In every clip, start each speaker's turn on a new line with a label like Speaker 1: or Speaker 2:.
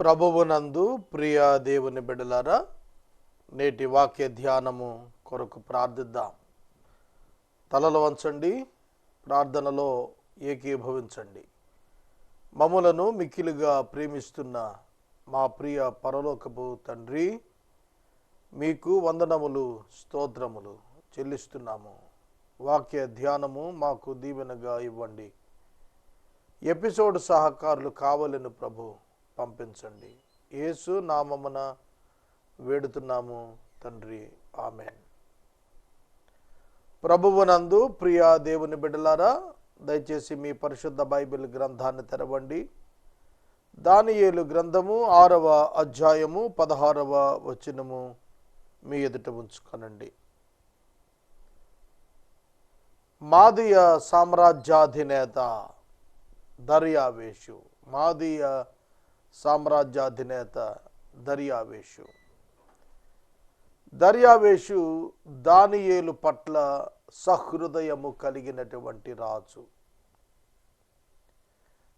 Speaker 1: ప్రభువునందు ప్రియ దేవుని బిడలారా నేటి వాక్య ధ్యానము కొరకు ప్రార్థిద్దాం. తలలు వంచండి ప్రార్థనలో ఏకీభవించండి. మములను మిక్కిలుగా ప్రేమిస్తున్న మా ప్రియ పరలోకపు తండ్రి మీకు వందనములు స్తోత్రములు చెల్లిస్తున్నాము. వాక్య ధ్యానము మాకు దీవెనగా ఇవ్వండి. ఎపిసోడ్ సహకారులు కావలను ప్రభు. పంపించండి. యేసు నామమున వేడుతున్నాము తండ్రి. ఆమెన్. ప్రభువునందు ప్రియ దేవుని బిడ్డలారా దయచేసి మీ పరిశుద్ధ బైబిల్ గ్రంథాన్ని తెరవండి. దానియేలు గ్రంథము ఆరవ అధ్యాయము పదహారవ వచనము మీ ఎదుట ఉంచుకొనండి. మాదియ సామ్రాజ్యాధినేత దర్యావేషు మాదియ సామ్రాజ్యాధినేత దర్యావేషు. దర్యావేషు దానియేలు పట్ల సహృదయము కలిగినటువంటి రాజు.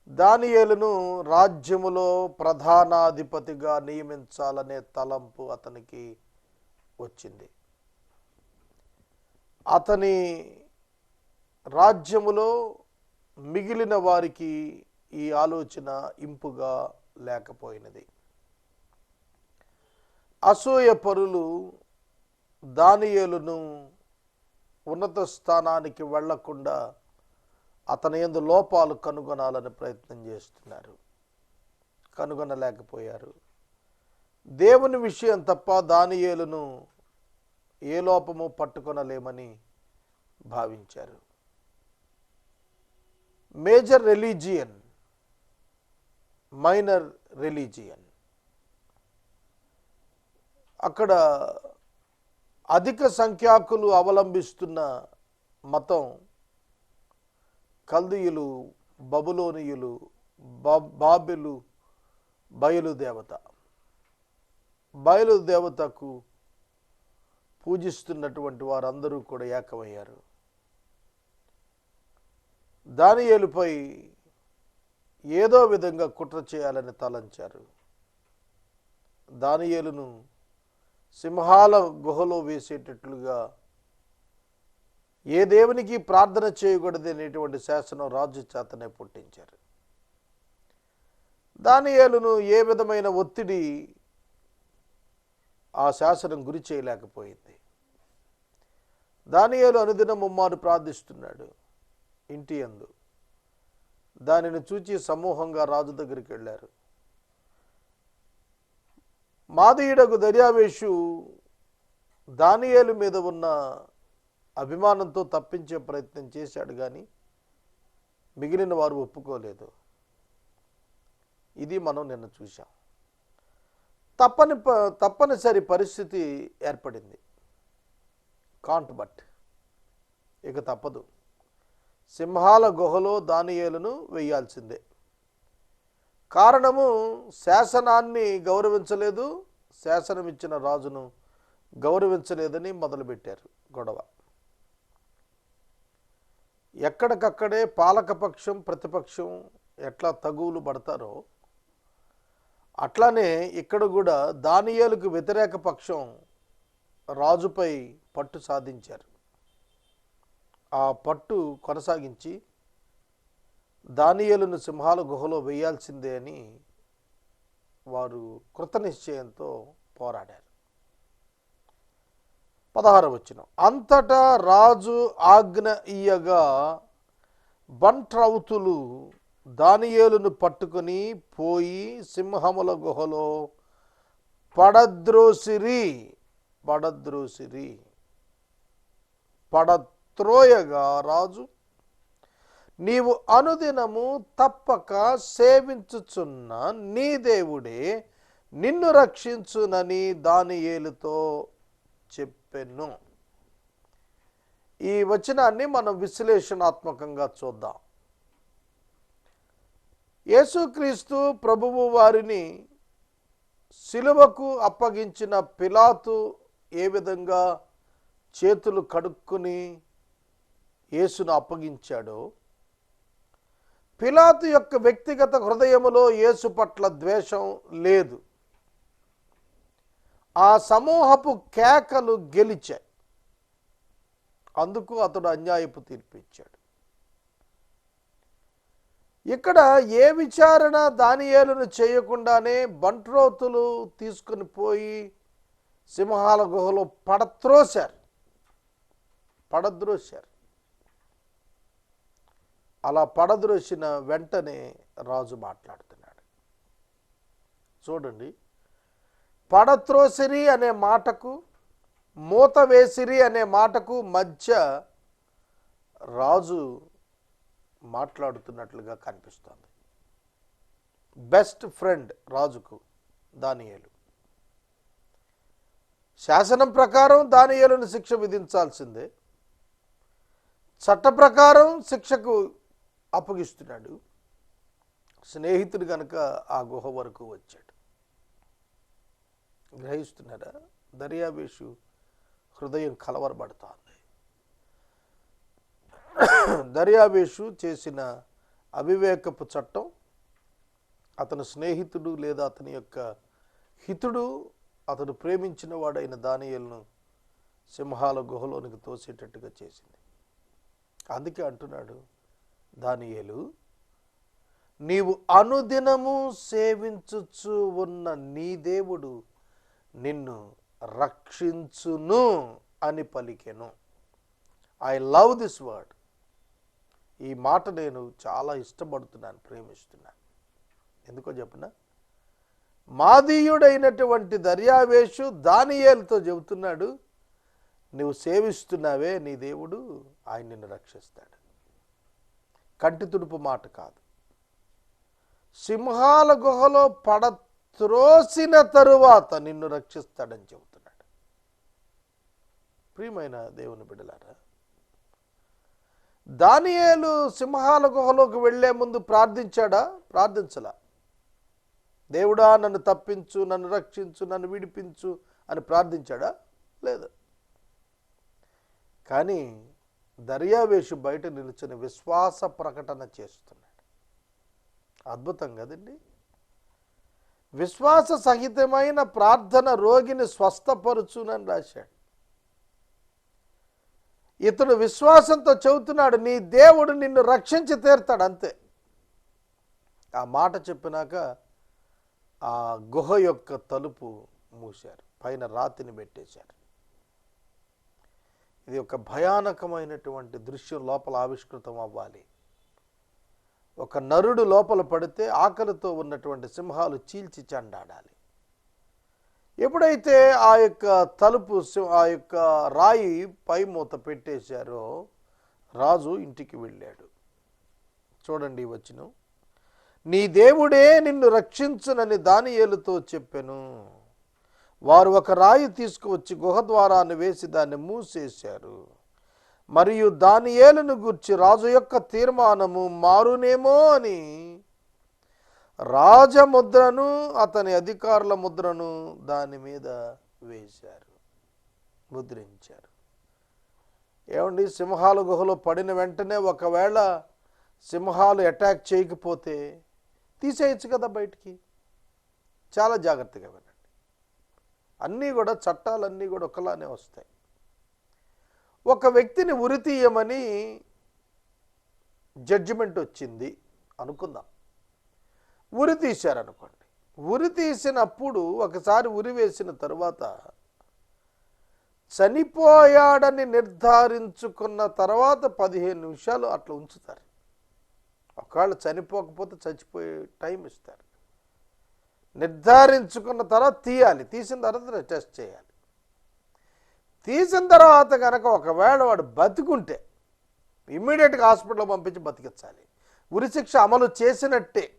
Speaker 1: దానియేలును రాజ్యములో ప్రధానాధిపతిగా నియమించాలనే తలంపు అతనికి వచ్చింది. అతని రాజ్యములో మిగిలిన వారికి ఈ ఆలోచన ఇంపుగా లేకపోయినది. అసూయ పరులు దానియేలును ఉన్నత స్థానానికి వెళ్ళకుండా అతని ఎందు లోపాలు కనుగొనాలని ప్రయత్నం చేస్తున్నారు. కనుగొనలేకపోయారు. దేవుని విషయం తప్ప దానియేలును ఏ లోపము పట్టుకొనలేమని భావించారు. Major religion minor religion. అక్కడ అధిక సంఖ్యాకులు అవలంబిస్తున్న మతం కల్దీయులు బబులోనియులు బా- బాబెలు బయలుదేవత బయలుదేవతకు పూజిస్తున్నటువంటి వారందరూ కూడా ఏకమయ్యారు. దానియేలుపై ఏదో విధంగా కుట్ర చేయాలని తలంచారు. దానియేలును సింహాల గుహలో వేసేటట్లుగా ఏ దేవునికి ప్రార్థన చేయకూడదు అనేటువంటి శాసనం రాజు చేతనే పుట్టించారు. దానియేలును ఏ విధమైన ఒత్తిడి ఆ శాసనం గురి చేయలేకపోయింది. దానియేలు అనుదినం ముమ్మారు ప్రార్థిస్తున్నాడు ఇంటి అందు దానిని చూచి సమూహంగా రాజు దగ్గరికి వెళ్ళారు. మాదీయుడకు దర్యావేషు దానియేలు మీద ఉన్న అభిమానంతో తప్పించే ప్రయత్నం చేశాడు కానీ మిగిలిన వారు ఒప్పుకోలేదు. ఇది మనం నిన్న చూసాం తప్పని ప- తప్పనిసరి పరిస్థితి ఏర్పడింది. కాంట్ బట్ ఇక తప్పదు. సింహాల గుహలో దానియేలును వేయాల్సిందే కారణము శాసనాన్ని గౌరవించలేదు శాసనం ఇచ్చిన రాజును గౌరవించలేదని మొదలుపెట్టారు గొడవ. ఎక్కడికక్కడే పాలకపక్షం ప్రతిపక్షం ఎట్లా తగువులు పడతారో అట్లానే ఇక్కడ కూడా దానియాలకు వ్యతిరేక పక్షం రాజుపై పట్టు సాధించారు. ఆ పట్టు కొనసాగించి దానియలను సింహాల గుహలో వేయాల్సిందే అని వారు కృతనిశ్చయంతో పోరాడారు. పదహార వచ్చిన అంతటా రాజు ఆజ్ఞ ఇయ్యగా బంట్రౌతులు దానియేలును పట్టుకొని పోయి సింహముల గుహలో పడద్రోసిరి పడద్రోసిరి త్రోయగా రాజు నీవు అనుదినము తప్పక సేవించుచున్న నీ దేవుడే నిన్ను రక్షించునని దాని ఏలుతో చెప్పెను. ఈ వచనాన్ని మనం విశ్లేషణాత్మకంగా చూద్దాం. యేసుక్రీస్తు ప్రభువు వారిని శిలువకు అప్పగించిన పిలాతు ఏ విధంగా చేతులు కడుక్కుని యేసును అప్పగించాడో. పిలాతు యొక్క వ్యక్తిగత హృదయములో యేసు పట్ల ద్వేషం లేదు. ఆ సమూహపు కేకలు గెలిచాయి. అందుకు అతడు అన్యాయపు తీర్పిచ్చాడు ఇక్కడ ఏ విచారణ దానియేలును చేయకుండానే బంట్రోతులు తీసుకుని పోయి సింహాల గుహలో పడత్రోశారు పడద్రోశారు. అలా పడద్రోసిన వెంటనే రాజు మాట్లాడుతున్నాడు. చూడండి పడత్రోసిరి అనే మాటకు మూత వేసిరి అనే మాటకు మధ్య రాజు మాట్లాడుతున్నట్లుగా కనిపిస్తోంది. బెస్ట్ ఫ్రెండ్ రాజుకు దానియేలు. శాసనం ప్రకారం దానియేలును శిక్ష విధించాల్సిందే. చట్ట ప్రకారం శిక్షకు అప్పగిస్తున్నాడు. స్నేహితుడు కనుక ఆ గుహ వరకు వచ్చాడు. గ్రహిస్తున్నారా? దర్యావేషు హృదయం కలవరబడుతోంది దర్యావేషు చేసిన అవివేకపు చట్టం అతని స్నేహితుడు లేదా అతని యొక్క హితుడు అతడు ప్రేమించిన వాడైన దానియలను సింహాల గుహలోనికి తోసేటట్టుగా చేసింది. అందుకే అంటున్నాడు దానియేలు నీవు అనుదినము సేవించుచు ఉన్న నీ దేవుడు నిన్ను రక్షించును అని పలికెను. ఐ లవ్ దిస్ వర్డ్ ఈ మాట నేను చాలా ఇష్టపడుతున్నాను ప్రేమిస్తున్నాను. ఎందుకో చెప్పిన? మాదీయుడైనటువంటి దర్యావేషు దానియేలతో చెబుతున్నాడు నువ్వు సేవిస్తున్నావే నీ దేవుడు ఆయన నిన్ను రక్షిస్తాడు. కంటి తుడుపు మాట కాదు. సింహాల గుహలో పడ త్రోసిన తరువాత నిన్ను రక్షిస్తాడని చెబుతున్నాడు. ప్రియమైన దేవుని బిడ్డలారా దానియేలు సింహాల గుహలోకి వెళ్ళే ముందు ప్రార్థించాడా? ప్రార్థించలా. దేవుడా నన్ను తప్పించు నన్ను రక్షించు నన్ను విడిపించు అని ప్రార్థించాడా? లేదు. కానీ దర్యావేషు బయట నిలుచుని విశ్వాస ప్రకటన చేస్తున్నాడు. అద్భుతం కదండి. విశ్వాస సహితమైన ప్రార్థన రోగిని స్వస్థపరుచునని రాశాడు. ఇతడు విశ్వాసంతో చెబుతున్నాడు నీ దేవుడు నిన్ను రక్షించి తీరుతాడు అంతే. ఆ మాట చెప్పినాక ఆ గుహ యొక్క తలుపు మూశారు పైన రాతిని పెట్టేశారు. ఇది ఒక భయానకమైనటువంటి దృశ్యం లోపల ఆవిష్కృతం అవ్వాలి. ఒక నరుడు లోపల పడితే ఆకలితో ఉన్నటువంటి సింహాలు చీల్చి చెండాడాలి. ఎప్పుడైతే ఆ యొక్క తలుపు ఆ యొక్క రాయి పై మూత పెట్టేశారో రాజు ఇంటికి వెళ్ళాడు. చూడండి వచ్చిన నీ దేవుడే నిన్ను రక్షించునని దానియేలుతో చెప్పెను. వారు ఒక రాయి తీసుకువచ్చి గుహ ద్వారాన్ని వేసి దాన్ని మూసేశారు. మరియు దానియేలును గూర్చి రాజు యొక్క తీర్మానము మారునేమో అని రాజముద్రను అతని అధికారుల ముద్రను దాని మీద వేశారు ముద్రించారు. ఏమండి సింహాల గుహలో పడిన వెంటనే ఒకవేళ సింహాలు అటాక్ చేయకపోతే తీసేయచ్చు కదా బయటికి? చాలా జాగ్రత్తగా అన్నీ కూడా చట్టాలన్నీ కూడా ఒకలానే వస్తాయి. ఒక వ్యక్తిని ఉరి తీయమని జడ్జిమెంట్ వచ్చింది అనుకుందాం. ఉరి తీశారనుకోండి. ఉరి తీసినప్పుడు ఒకసారి ఉరి వేసిన తర్వాత చనిపోయాడని నిర్ధారించుకున్న తర్వాత పదిహేను నిమిషాలు అట్లా ఉంచుతారు. ఒకవేళ చనిపోకపోతే చచ్చిపోయే టైం ఇస్తారు. నిర్ధారించుకున్న తర్వాత తీయాలి. తీసిన తర్వాత టెస్ట్ చేయాలి. తీసిన తర్వాత కనుక ఒకవేళ వాడు బతికుంటే ఇమ్మీడియట్గా హాస్పిటల్ పంపించి బతికించాలి. ఉరిశిక్ష అమలు చేసినట్టే.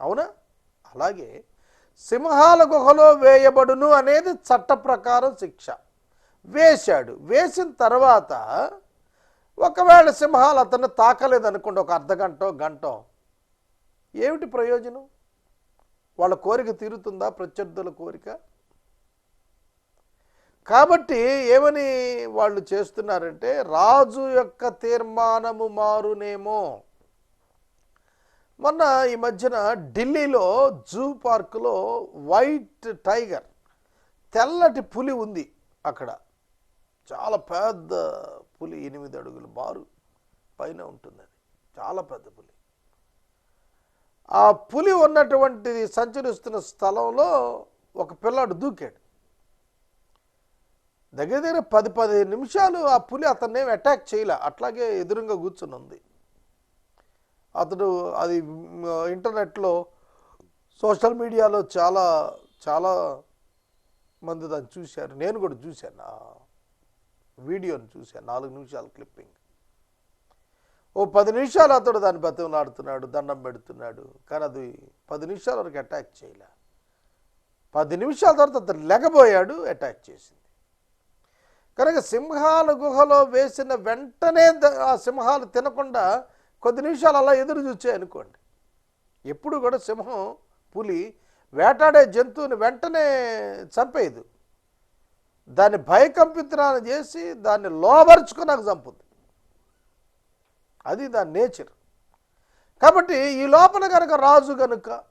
Speaker 1: అవునా? అలాగే సింహాల గుహలో వేయబడును అనేది చట్ట ప్రకారం శిక్ష. వేశాడు. వేసిన తర్వాత ఒకవేళ సింహాలు అతన్ని తాకలేదనుకోండి ఒక అర్ధ గంట గంట. ఏమిటి ప్రయోజనం? వాళ్ళ కోరిక తీరుతుందా? ప్రత్యర్థుల కోరిక? కాబట్టి ఏమని వాళ్ళు చేస్తున్నారంటే రాజు యొక్క తీర్మానము మారునేమో. మొన్న ఈ మధ్యన ఢిల్లీలో జూ పార్కులో వైట్ టైగర్ తెల్లటి పులి ఉంది అక్కడ. చాలా పెద్ద పులి ఎనిమిది అడుగులు బారు పైన ఉంటుంది అది చాలా పెద్ద పులి. ఆ పులి ఉన్నటువంటిది సంచరిస్తున్న స్థలంలో ఒక పిల్లాడు దూకాడు. దగ్గర దగ్గర పది పదిహేను నిమిషాలు ఆ పులి అతన్ని అటాక్ చేయలే. అట్లాగే ఎదురుగా కూర్చుని ఉంది. అతడు అది ఇంటర్నెట్లో సోషల్ మీడియాలో చాలా చాలా మంది దాన్ని చూశారు. నేను కూడా చూశాను. ఆ వీడియోని చూశాను. నాలుగు నిమిషాల క్లిప్పింగ్. ఓ పది నిమిషాలు అతడు దాన్ని బతిమలాడుతున్నాడు దండం పెడుతున్నాడు. కానీ అది పది నిమిషాల వరకు అటాక్ చేయలే. పది నిమిషాల తర్వాత అతను లెగబోయాడు అటాక్ చేసింది. కనుక సింహాల గుహలో వేసిన వెంటనే ఆ సింహాలు తినకుండా కొద్ది నిమిషాలు అలా ఎదురు చూచాయి అనుకోండి. ఎప్పుడు కూడా సింహం పులి వేటాడే జంతువుని వెంటనే చంపేయదు. దాన్ని భయకంపితనాలు చేసి దాన్ని లోబరుచుకున్నాక చంపుద్ది. అది దాని నేచర్. కాబట్టి ఈ లోపల కనుక రాజు కనుక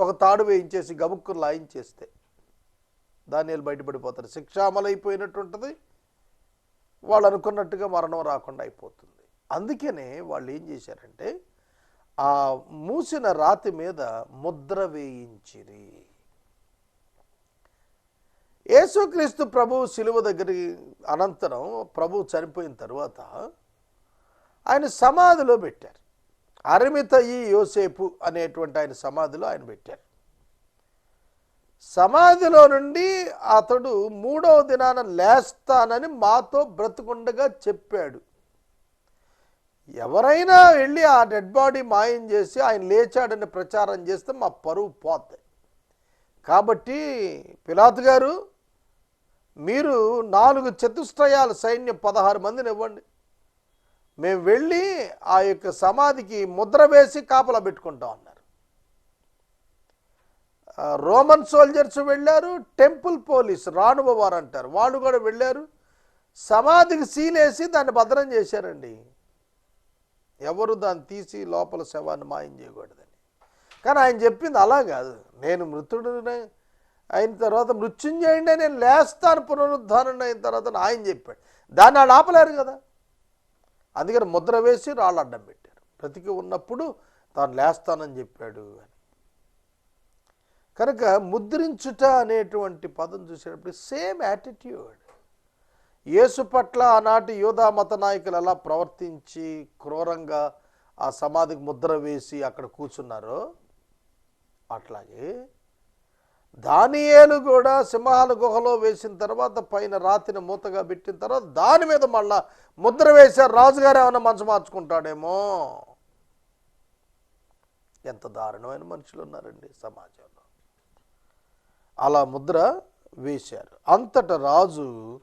Speaker 1: ఒక తాడు వేయించేసి గబుక్కులు లాయించేస్తే దానియాలు బయటపడిపోతారు. శిక్ష అమలైపోయినట్టు ఉంటుంది వాళ్ళు అనుకున్నట్టుగా మరణం రాకుండా అయిపోతుంది. అందుకనే వాళ్ళు ఏం చేశారంటే ఆ మూసిన రాతి మీద ముద్ర వేయించిరి. యేసుక్రీస్తు ప్రభు శిలువ దగ్గర అనంతరం ప్రభు చనిపోయిన తర్వాత ఆయన సమాధిలో పెట్టారు. అరమిత ఈ యోసేపు అనేటువంటి ఆయన సమాధిలో ఆయన పెట్టారు. సమాధిలో నుండి అతడు మూడవ దినాన లేస్తానని మాతో బ్రతుకుండగా చెప్పాడు. ఎవరైనా వెళ్ళి ఆ డెడ్ బాడీ మాయం చేసి ఆయన లేచాడని ప్రచారం చేస్తే మా పరువు పోతాయి కాబట్టి పిలాత్ గారు మీరు నాలుగు చతుష్టయాల సైన్యం పదహారు మందిని ఇవ్వండి. మేము వెళ్ళి ఆ యొక్క సమాధికి ముద్ర వేసి కాపలా పెట్టుకుంటాం అన్నారు. రోమన్ సోల్జర్స్ వెళ్ళారు టెంపుల్ పోలీస్ రాణువ వారు అంటారు. వాళ్ళు కూడా వెళ్ళారు. సమాధికి సీలేసి దాన్ని భద్రం చేశారండి. ఎవరు దాన్ని తీసి లోపల శవాన్ని మాయం చేయకూడదని. కానీ ఆయన చెప్పింది అలా కాదు. నేను మృతుడునే అయిన తర్వాత మృత్యుంజయండి నేను లేస్తాను పునరుద్ధారణ అయిన తర్వాత ఆయన చెప్పాడు. దాన్ని ఆపలేరు కదా. అందుకని ముద్ర వేసి రాళ్ళు అడ్డం పెట్టారు. బ్రతికి ఉన్నప్పుడు తాను లేస్తానని చెప్పాడు అని. కనుక ముద్రించుట అనేటువంటి పదం చూసేటప్పుడు సేమ్ యాటిట్యూడ్. యేసు పట్ల ఆనాటి యోధా మత నాయకులు ఎలా ప్రవర్తించి క్రూరంగా ఆ సమాధికి ముద్ర వేసి అక్కడ కూర్చున్నారో అట్లాగే దానియేలు కూడా సింహాల గుహలో వేసిన తర్వాత పైన రాతిని మూతగా పెట్టిన తర్వాత దాని మీద మళ్ళా ముద్ర వేశారు రాజుగారు ఏమైనా మనసు మార్చుకుంటాడేమో? ఎంత దారుణమైన మనుషులు ఉన్నారండి సమాజంలో. అలా ముద్ర వేశారు. అంతట రాజు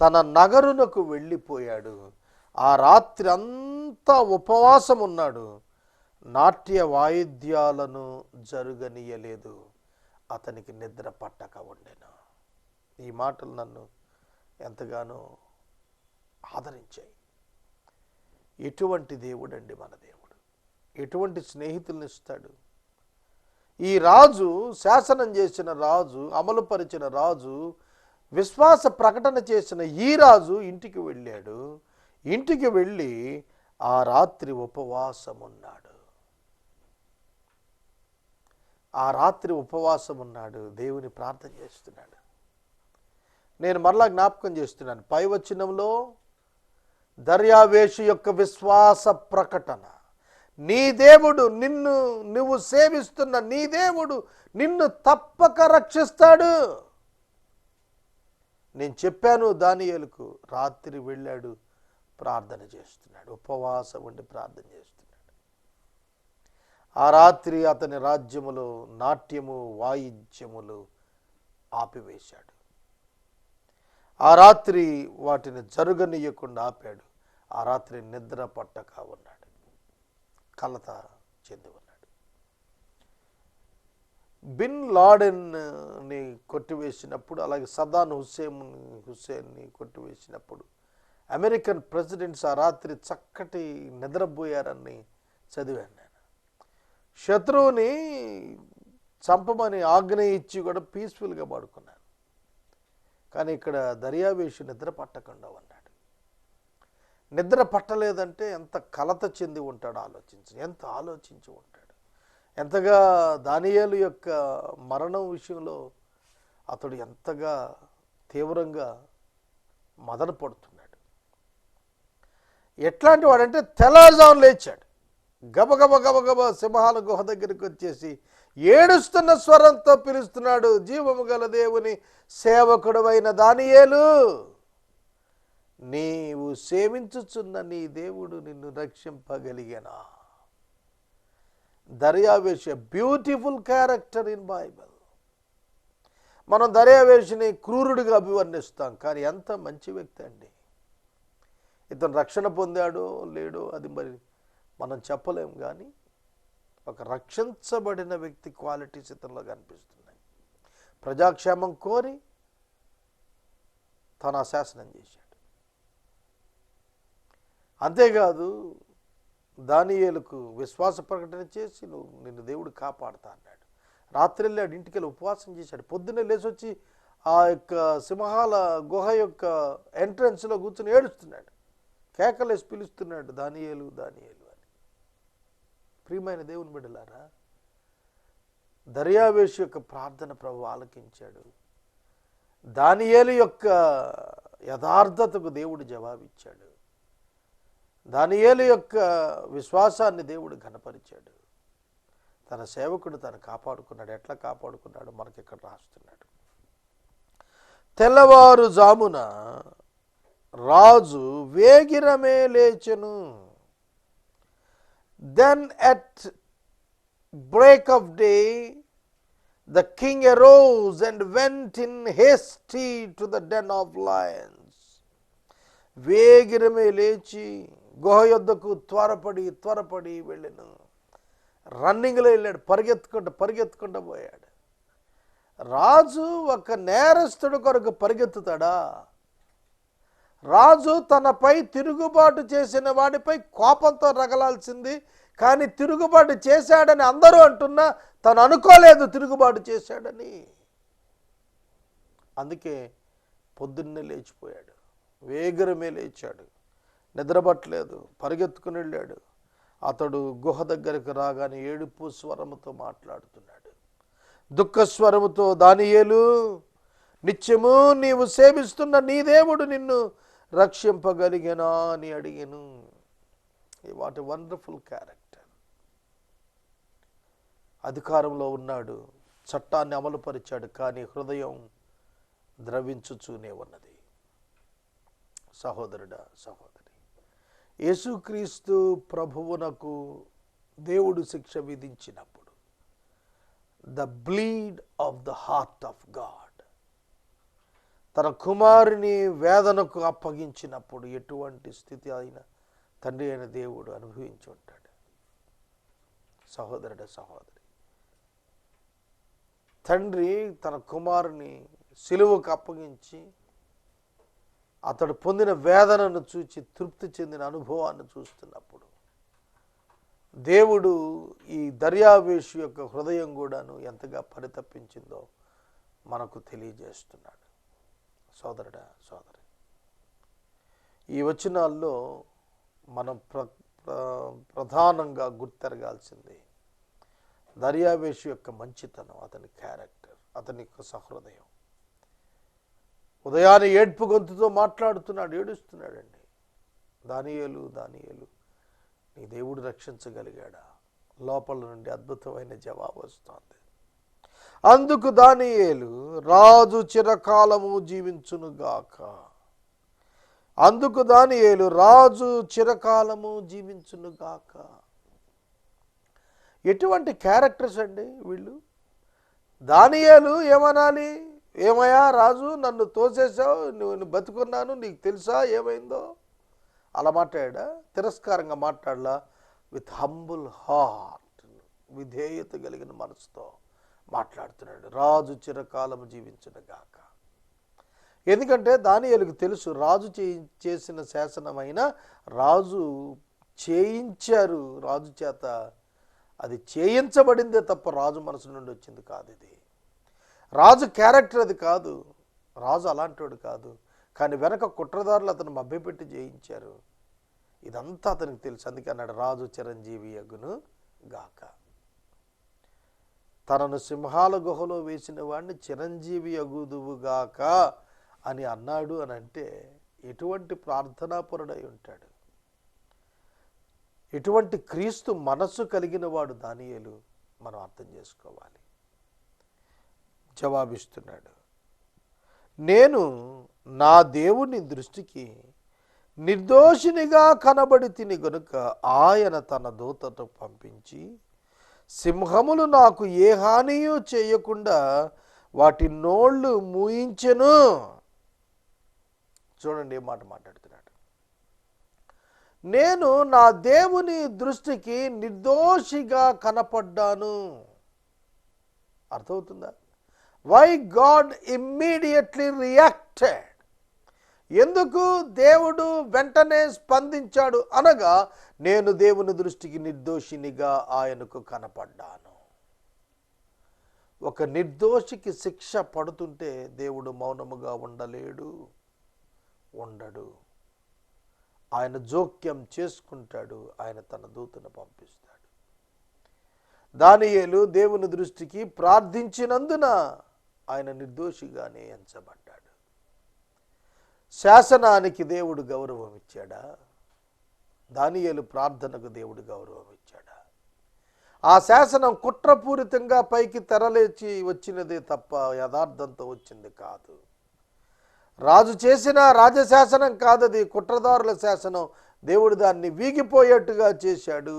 Speaker 1: తన నగరునకు వెళ్ళిపోయాడు. ఆ రాత్రి అంతా ఉపవాసం ఉన్నాడు నాట్య వాయిద్యాలను జరుగనీయలేదు. అతనికి నిద్ర పట్టక ఉండెను. ఈ మాటలు నన్ను ఎంతగానో ఆదరించాయి. ఎటువంటి దేవుడండి మన దేవుడు? ఎటువంటి స్నేహితుల్ని ఇస్తాడు? ఈ రాజు శాసనం చేసిన రాజు అమలుపరిచిన రాజు విశ్వాస ప్రకటన చేసిన ఈ రాజు ఇంటికి వెళ్ళాడు. ఇంటికి వెళ్ళి ఆ రాత్రి ఉపవాసం ఉన్నాడు ఆ రాత్రి ఉపవాసం ఉన్నాడు దేవుని ప్రార్థన చేస్తున్నాడు. నేను మరలా జ్ఞాపకం చేస్తున్నాను పై వచ్చినంలో దర్యావేషు యొక్క విశ్వాస ప్రకటన. నీ దేవుడు నిన్ను నువ్వు సేవిస్తున్న నీ దేవుడు నిన్ను తప్పక రక్షిస్తాడు. నేను చెప్పాను దానియలకు రాత్రి వెళ్ళాడు ప్రార్థన చేస్తున్నాడు ఉపవాసం ఉండి ప్రార్థన చేస్తున్నాడు. ఆ రాత్రి అతని రాజ్యములో నాట్యము వాయిద్యములు ఆపివేశాడు. ఆ రాత్రి వాటిని జరుగనీయకుండా ఆపాడు. ఆ రాత్రి నిద్ర పట్టక ఉన్నాడు. కలత చెంది ఉన్నాడు. బిన్ లాడెన్ని కొట్టివేసినప్పుడు అలాగే సదాన్ హుస్సేన్ హుస్సేన్ని కొట్టివేసినప్పుడు అమెరికన్ ప్రెసిడెంట్స్ ఆ రాత్రి చక్కటి నిద్రపోయారని చదివాను శత్రువుని చంపమని ఆజ్ఞ ఇచ్చి కూడా పీస్ఫుల్గా పడుకున్నాను కానీ ఇక్కడ దర్యావేషు నిద్ర పట్టకుండా ఉన్నాడు. నిద్ర పట్టలేదంటే ఎంత కలత చెంది ఉంటాడు ఆలోచించి ఎంత ఆలోచించి ఉంటాడు. ఎంతగా దానియాలు యొక్క మరణం విషయంలో అతడు ఎంతగా తీవ్రంగా మదన పడుతున్నాడు. ఎట్లాంటి వాడంటే తెల్లవారుజామున లేచాడు. గబగబ గబగబ సింహాల గుహ దగ్గరికి వచ్చేసి ఏడుస్తున్న స్వరంతో పిలుస్తున్నాడు జీవము గల దేవుని సేవకుడవైన దానియేలు. నీవు సేవించుచున్న నీ దేవుడు నిన్ను రక్షింపగలిగనా? దర్యావేష బ్యూటిఫుల్ క్యారెక్టర్ ఇన్ బైబిల్. మనం దర్యావేషిని క్రూరుడిగా అభివర్ణిస్తాం కానీ ఎంత మంచి వ్యక్తి అండి. ఇతను రక్షణ పొందాడో లేడో అది మరి మనం చెప్పలేం కానీ ఒక రక్షించబడిన వ్యక్తి క్వాలిటీస్ ఇతనిలో కనిపిస్తున్నాయి. ప్రజాక్షేమం కోరి తన అశాసనం చేశాడు. అంతేకాదు దానియేలుకు విశ్వాస ప్రకటన చేసి నువ్వు నిన్ను దేవుడు కాపాడుతా అన్నాడు. రాత్రి వెళ్ళాడు ఇంటికి ఉపవాసం చేశాడు. పొద్దున్నే లేచి వచ్చి ఆ యొక్క సింహాల గుహ యొక్క ఎంట్రన్స్లో కూర్చొని ఏడుస్తున్నాడు. కేకలేసి పిలుస్తున్నాడు దానియేలు దానియేలు. ప్రియమైన దేవుని బిడ్డలారా దర్యావేష్ యొక్క ప్రార్థన ప్రభు ఆలకించాడు. దానియేలు యొక్క యథార్థతకు దేవుడు జవాబిచ్చాడు. దానియేలు యొక్క విశ్వాసాన్ని దేవుడు ఘనపరిచాడు. తన సేవకుడు తను కాపాడుకున్నాడు. ఎట్లా కాపాడుకున్నాడు? మనకి ఇక్కడ రాస్తున్నాడు. తెల్లవారుజామున రాజు వేగిరమే లేచెను. Then at break of day the king arose and went in hasty to the den of lions. వేగిరమే లేచి గుహ యొద్దకు త్వరపడి త్వరపడి వెళ్ళిన. రన్నింగ్లో వెళ్ళాడు పరిగెత్తుకుంటూ పరిగెత్తుకుంటూ పోయాడు. రాజు ఒక నేరస్తుడు కొరకు పరిగెత్తుతాడా? రాజు తనపై తిరుగుబాటు చేసిన వాడిపై కోపంతో రగలాల్సింది కానీ తిరుగుబాటు చేశాడని అందరూ అంటున్నా తను అనుకోలేదు తిరుగుబాటు చేశాడని. అందుకే పొద్దున్నే లేచిపోయాడు వేగరమే లేచాడు నిద్రపట్టలేదు పరిగెత్తుకుని వెళ్ళాడు. అతడు గుహ దగ్గరకు రాగానే ఏడుపు స్వరముతో మాట్లాడుతున్నాడు. దుఃఖ స్వరముతో దానియేలు నిత్యము నీవు సేవిస్తున్న నీ దేవుడు నిన్ను రక్షింపగలిగనా? అని అడిగాను. What wonderful character. అధికారంలో ఉన్నాడు. చట్టాన్ని అమలుపరిచాడు. కానీ హృదయం ద్రవించుచూనే ఉన్నది. సహోదరుడా సహోదరి యేసుక్రీస్తు ప్రభువునకు దేవుడు శిక్ష విధించినప్పుడు the bleed of the heart of God తన కుమారుని వేదనకు అప్పగించినప్పుడు ఎటువంటి స్థితి అయిన తండ్రి అయిన దేవుడు అనుభవించి ఉంటాడు. సహోదరుడ సహోదరి తండ్రి తన కుమారుని సిలువకు అప్పగించి అతడు పొందిన వేదనను చూచి తృప్తి చెందిన అనుభవాన్ని చూస్తున్నప్పుడు దేవుడు ఈ దర్యావేషు యొక్క హృదయం కూడాను ఎంతగా పరితప్పించిందో మనకు తెలియజేస్తున్నాడు. సోదరుడా సోదరి ఈ వచనాల్లో మనం ప్ర ప్ర- ప్రధానంగా గుర్తెరగాల్సింది దర్యావేష్ యొక్క మంచితనం అతని క్యారెక్టర్ అతని యొక్క సహృదయం. ఉదయాన్నే ఏడ్పు గొంతుతో మాట్లాడుతున్నాడు ఏడుస్తున్నాడండి. దానియేలు దానియేలు నీ దేవుడు రక్షించగలిగాడా? లోపల నుండి అద్భుతమైన జవాబు వస్తోంది. అందుకు దానియేలు రాజు చిరకాలము జీవించునుగాక. అందుకు దానియేలు రాజు చిరకాలము జీవించునుగాక. ఎటువంటి క్యారెక్టర్స్ అండి వీళ్ళు? దానియాలు ఏమనాలి? ఏమయ్యా రాజు నన్ను తోసేసావు నువ్వు బతుకున్నాను నీకు తెలుసా ఏమైందో? అలా మాట్లాడా? తిరస్కారంగా మాట్లాడలా? విత్ హంబుల్ హార్ట్ విధేయత కలిగిన మనసుతో మాట్లాడుతున్నాడు. రాజు చిరకాలం జీవించిన గాక. ఎందుకంటే దానియాలకు తెలుసు రాజు చేసిన శాసనమైన రాజు చేయించారు. రాజు చేత అది చేయించబడిందే తప్ప రాజు మనసు నుండి వచ్చింది కాదు ఇది. రాజు క్యారెక్టర్ అది కాదు. రాజు అలాంటివాడు కాదు. కానీ వెనక కుట్రదారులు అతను మభ్యపెట్టి జయించారు. ఇదంతా అతనికి తెలుసు. అందుకే అన్నాడు రాజు చిరంజీవి అగును గాక. తనను సింహాల గుహలో వేసిన వాడిని చిరంజీవి అగుదువుగాక అని అన్నాడు అని అంటే ఎటువంటి ప్రార్థనాపరుడై ఉంటాడు? ఎటువంటి క్రీస్తు మనస్సు కలిగిన వాడు దానియేలు మనం అర్థం చేసుకోవాలి. జవాబిస్తున్నాడు. నేను నా దేవుని దృష్టికి నిర్దోషినిగా కనబడి తిని గనుక ఆయన తన దూతతో పంపించి సింహములు నాకు ఏ హానియూ చేయకుండా వాటి నోళ్ళు మూయించెను. చూడండి ఏ మాట మాట్లాడుతున్నాడు. నేను నా దేవుని దృష్టికి నిర్దోషిగా కనపడ్డాను. అర్థమవుతుందా? వై గాడ్ ఇమ్మీడియట్లీ రియాక్టెడ్ ఎందుకు దేవుడు వెంటనే స్పందించాడు అనగా నేను దేవుని దృష్టికి నిర్దోషినిగా ఆయనకు కనపడ్డాను. ఒక నిర్దోషికి శిక్ష పడుతుంటే దేవుడు మౌనముగా ఉండలేడు ఉండడు. ఆయన జోక్యం చేసుకుంటాడు ఆయన తన దూతను పంపిస్తాడు. దానియేలు దేవుని దృష్టికి ప్రార్థించినందున ఆయన నిర్దోషిగానే ఎంచబడ్డాడు. శాసనానికి దేవుడు గౌరవం ఇచ్చాడా దానియేలు ప్రార్థనకు దేవుడు గౌరవం ఇచ్చాడా ఆ శాసనం కుట్రపూరితంగా పైకి తెరలేచి వచ్చినదే తప్ప యథార్థంతో వచ్చింది కాదు. రాజు చేసిన రాజశాసనం కాదది కుట్రదారుల శాసనం. దేవుడు దాన్ని వీగిపోయేట్టుగా చేశాడు.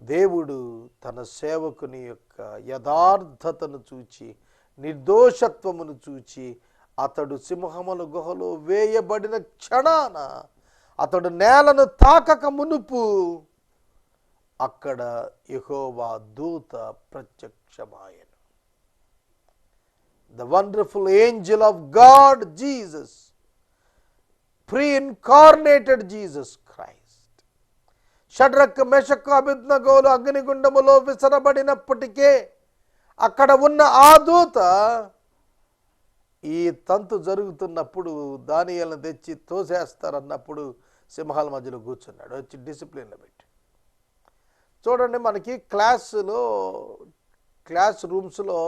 Speaker 1: దేవుడు తన సేవకుని యొక్క యథార్థతను చూచి నిర్దోషత్వమును చూచి అతడు సింహముల గుహలో వేయబడిన క్షణాన అతడు నేలను తాకక మునుపు అక్కడ యహోవా దూత ప్రత్యక్షమాయ. The wonderful angel of God Jesus pre incarnated Jesus Christ Shadrach Meshach అభిజ్ఞగోలు అగ్నిగుండములో విసరబడినప్పటికే అక్కడ ఉన్న ఆ దూత ఈ తంతు జరుగుతున్నప్పుడు దానియలను తెచ్చి తోసేస్తారన్నప్పుడు సింహాల మధ్యలో కూర్చున్నాడు. వచ్చి డిసిప్లిన్లో పెట్టి చూడండి మనకి క్లాసులో క్లాస్ రూమ్స్లో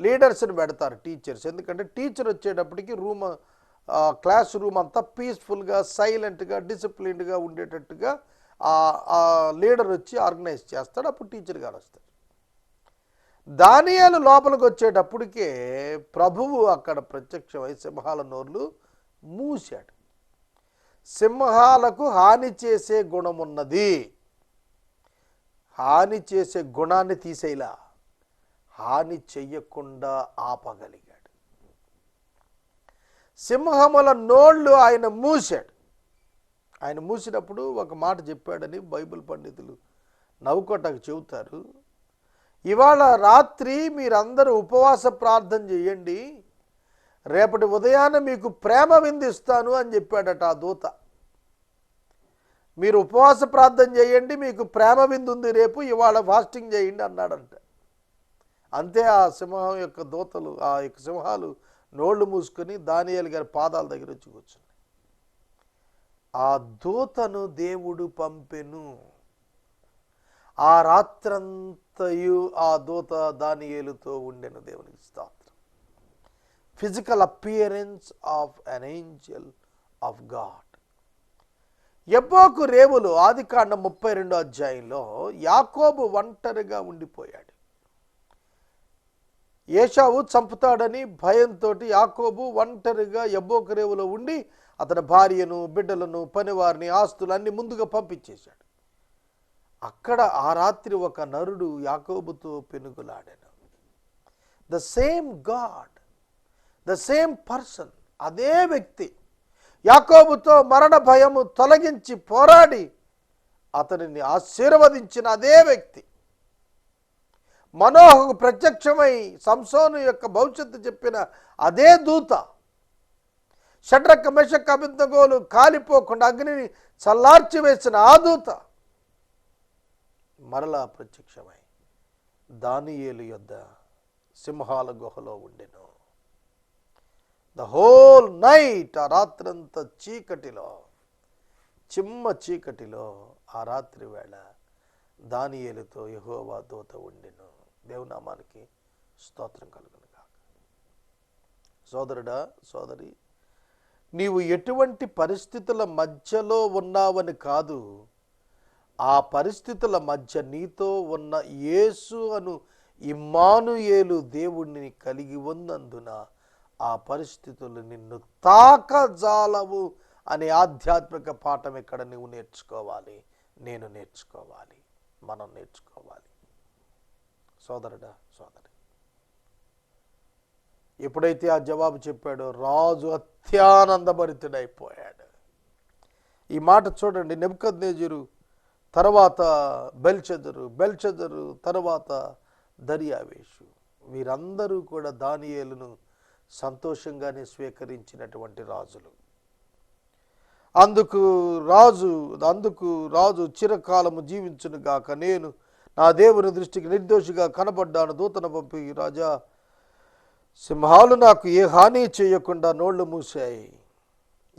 Speaker 1: లీడర్స్ని పెడతారు టీచర్స్. ఎందుకంటే టీచర్ వచ్చేటప్పటికి రూమ్ క్లాస్ రూమ్ అంతా పీస్ఫుల్గా సైలెంట్గా డిసిప్లిన్డ్గా ఉండేటట్టుగా ఆ- లీడర్ వచ్చి ఆర్గనైజ్ చేస్తాడు. అప్పుడు టీచర్ గారు వస్తారు. దానియాలు లోపలికి వచ్చేటప్పటికే ప్రభువు అక్కడ ప్రత్యక్షమై సింహాల నోర్లు మూశాడు. సింహాలకు హాని చేసే గుణమున్నది. హాని చేసే గుణాన్ని తీసేలా హాని చెయ్యకుండా ఆపగలిగాడు. సింహముల నోళ్ళు ఆయన మూశాడు. ఆయన మూసినప్పుడు ఒక మాట చెప్పాడని బైబిల్ పండితులు నవ్వుకోటకు చెబుతారు. ఇవాళ రాత్రి మీరందరూ ఉపవాస ప్రార్థన చేయండి. రేపటి ఉదయాన్నే మీకు ప్రేమ విందిస్తాను అని చెప్పాడట ఆ దూత. మీరు ఉపవాస ప్రార్థన చేయండి మీకు ప్రేమ విందు ఉంది రేపు ఇవాళ ఫాస్టింగ్ చేయండి అన్నాడంట. అంతే ఆ సింహం యొక్క దూతలు ఆ యొక్క సింహాలు నోళ్ళు మూసుకొని దానియాలు గారి పాదాల దగ్గర వచ్చి కూర్చున్నాయి. ఆ దూతను దేవుడు పంపెను. ఆ రాత్రంతయు ఆ దూత దానియేలుతో ఉండెను దేవునికి స్తోత్రం. Physical appearance of an angel of God ఎబ్బోకు రేవులు ఆదికాండం ముప్పై రెండో అధ్యాయంలో యాకోబు ఒంటరిగా ఉండిపోయాడు. ఏషావు చంపుతాడని భయంతో యాకోబు ఒంటరిగా ఎబ్బోకరేవులో ఉండి అతని భార్యను బిడ్డలను పనివారిని ఆస్తులన్నీ ముందుగా పంపించేశాడు. అక్కడ ఆ రాత్రి ఒక నరుడు యాకోబుతో పెనుగులాడాను the same God the same person అదే వ్యక్తి యాకోబుతో మరణ భయము తొలగించి పోరాడి అతనిని ఆశీర్వదించిన అదే వ్యక్తి. మనోహకు ప్రత్యక్షమై సంసోను యొక్క భవిష్యత్తు చెప్పిన అదే దూత. షడ్రక్క మెషక్ అభిజ్ఞగోలు కాలిపోకుండా అగ్నిని చల్లార్చి వేసిన ఆ దూత మరలా ప్రత్యక్షమై దానియేలు యొద్ద సింహాల గుహలో ఉండెను. ద హోల్ నైట్ ఆ రాత్రంతా చీకటిలో చిమ్మ చీకటిలో ఆ రాత్రి వేళ దానియేలుతో యహోవా దూత ఉండెను. దేవునామానికి స్తోత్రం కలుగును కాక సోదరుడా సోదరి నీవు ఎటువంటి పరిస్థితుల మధ్యలో ఉన్నావని కాదు. ఆ పరిస్థితుల మధ్య నీతో ఉన్న యేసు అను ఇమ్మానుయేలు దేవుణ్ణి కలిగి ఉన్నందున ఆ పరిస్థితులు నిన్ను తాకజాలవు అనే ఆధ్యాత్మిక పాఠం ఇక్కడ నువ్వు నేర్చుకోవాలి? నేను నేర్చుకోవాలి. మనం నేర్చుకోవాలి. సోదరుడా సోదరి. ఎప్పుడైతే ఆ జవాబు చెప్పాడో రాజు అత్యానందభరితుడైపోయాడు. ఈ మాట చూడండి నెబ్కద్నేజరు తర్వాత బెల్చెదరు బెల్చెదరు తర్వాత దర్యావేషు. వీరందరూ కూడా దానియేలును సంతోషంగానే స్వీకరించినటువంటి రాజులు. అందుకు రాజు అందుకు రాజు చిరకాలము జీవించునుగాక నేను నా దేవుని దృష్టికి నిర్దోషిగా కనబడ్డాను దూతను పంపి రాజా సింహాలు నాకు ఏ హాని చేయకుండా నోళ్ళు మూసాయి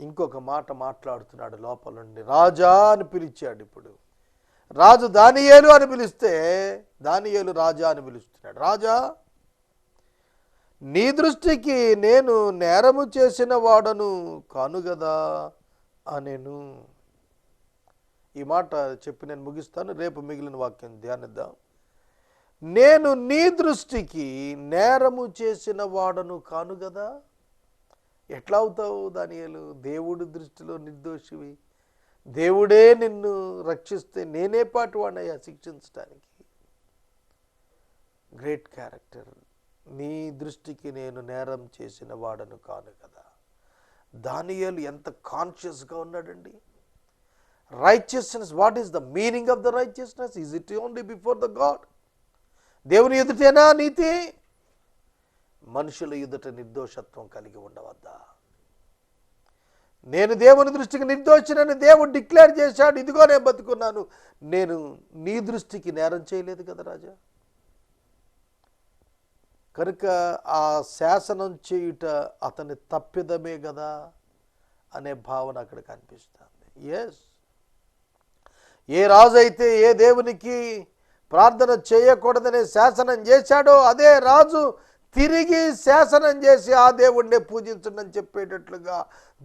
Speaker 1: ఇంకొక మాట మాట్లాడుతున్నాడు లోపల నుండి. రాజా అని పిలిచాడు ఇప్పుడు. రాజు దానియేలు అని పిలిస్తే దానియేలు రాజా అని పిలుస్తున్నాడు. రాజా నీ దృష్టికి నేను నేరము చేసిన వాడను కానుగదా అనేను. ఈ మాట చెప్పి నేను ముగిస్తాను. రేపు మిగిలిన వాక్యం ధ్యానిద్దాం. నేను నీ దృష్టికి నేరము చేసిన వాడను కాను కదా ఎట్లా అవుతావు దానియలు? దేవుడి దృష్టిలో నిర్దోషివి. దేవుడే నిన్ను రక్షిస్తే నేనే పాటు వాడినయ్యా శిక్షించడానికి గ్రేట్ క్యారెక్టర్. నీ దృష్టికి నేను నేరం చేసిన వాడను కాను కదా దానియలు ఎంత కాన్షియస్గా ఉన్నాడండి? Righteousness what is the meaning of the righteousness is it only before the God దేవుని ఎదుటేనా నీతి? మనుషుల ఎదుట నిర్దోషత్వం కలిగి ఉండవద్దా? నేను దేవుని దృష్టికి నిర్దోషినని దేవుడు డిక్లేర్ చేశాడు. ఇదిగో నేను బతుకున్నాను. నేను నీ దృష్టికి నేరం చేయలేదు కదా రాజా? కనుక ఆ శాసనం చేయుట అతని తప్పిదమే కదా అనే భావన అక్కడ కనిపిస్తుంది. ఎస్ ఏ రాజు అయితే ఏ దేవునికి ప్రార్థన చేయకూడదనే శాసనం చేశాడో అదే రాజు తిరిగి శాసనం చేసి ఆ దేవుణ్ణి పూజించండి చెప్పేటట్లుగా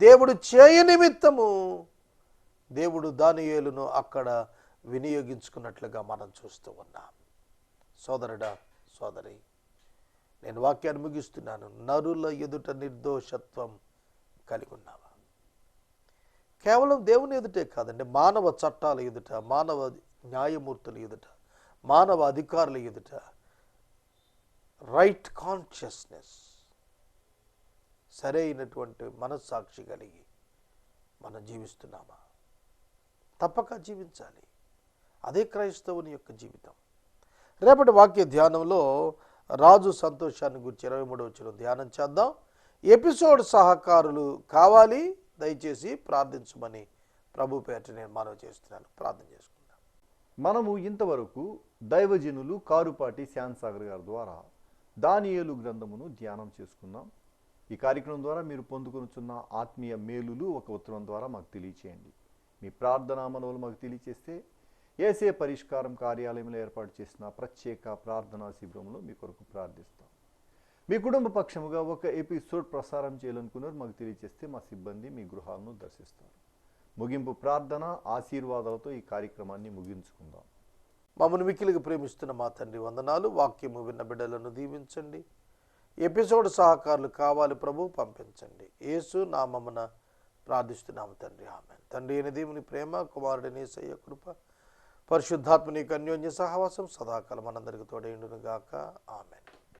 Speaker 1: దేవుడు చేయ నిమిత్తము దేవుడు దానియేలును అక్కడ వినియోగించుకున్నట్లుగా మనం చూస్తూ ఉన్నాం. సోదరుడా సోదరి నేను వాక్యాన్ని ముగిస్తున్నాను. నరుల ఎదుట నిర్దోషత్వం కలిగి ఉన్నాం కేవలం దేవుని ఎదుటే కాదండి మానవ చట్టాల ఎదుట మానవ న్యాయమూర్తుల ఎదుట మానవ అధికారుల ఎదుట. రైట్ కాన్షియస్నెస్ సరైనటువంటి మనస్సాక్షి కలిగి మనం జీవిస్తున్నామా? తప్పక జీవించాలి. అదే క్రైస్తవుని యొక్క జీవితం. రేపటి వాక్య ధ్యానంలో రాజు సంతోషాన్ని గురించి ఇరవై మూడవ ధ్యానం చేద్దాం. ఎపిసోడ్ సహకారులు కావాలి దయచేసి ప్రార్థించమని ప్రభు పేట నేను మనవి చేస్తున్నాను. ప్రార్థన చేసుకుందాం.
Speaker 2: మనము ఇంతవరకు దైవజనులు కారుపాటి శ్యాన్సాగర్ గారి ద్వారా దానియేలు గ్రంథమును ధ్యానం చేసుకున్నాం. ఈ కార్యక్రమం ద్వారా మీరు పొందుకొనుచున్న ఆత్మీయ మేలులు ఒక ఉత్తరం ద్వారా మాకు తెలియచేయండి. మీ ప్రార్థన మనవులు మాకు తెలియచేస్తే ఏసే పరిష్కారం కార్యాలయంలో ఏర్పాటు చేసిన ప్రత్యేక ప్రార్థనా శిబిరంలో మీ కొరకు ప్రార్థిస్తాం. మీ కుటుంబ పక్షముగా ఒక ఎపిసోడ్ ప్రసారం చేయాలనుకున్నారు మాకు తెలియజేస్తే మా సిబ్బంది మీ గృహాలను దర్శిస్తారు. ముగింపు ప్రార్థన ఆశీర్వాదాలతో ఈ కార్యక్రమాన్ని ముగించుకుందాం.
Speaker 1: మమ్మల్ని మిక్కిలికి ప్రేమిస్తున్న మా తండ్రి వందనాలు. వాక్యము విన్న బిడ్డలను దీవించండి. ఎపిసోడ్ సహకారులు కావాలి ప్రభు పంపించండి. యేసు నామమున ప్రార్థిస్తున్నాము తండ్రి. ఆమె తండ్రి అయిన దేవుని ప్రేమ కుమారుడిని సయ్య కృప పరిశుద్ధాత్మని కన్యోన్య సహవాసం సదాకాలం మనందరికి తోడైండును గాక ఆమెన్.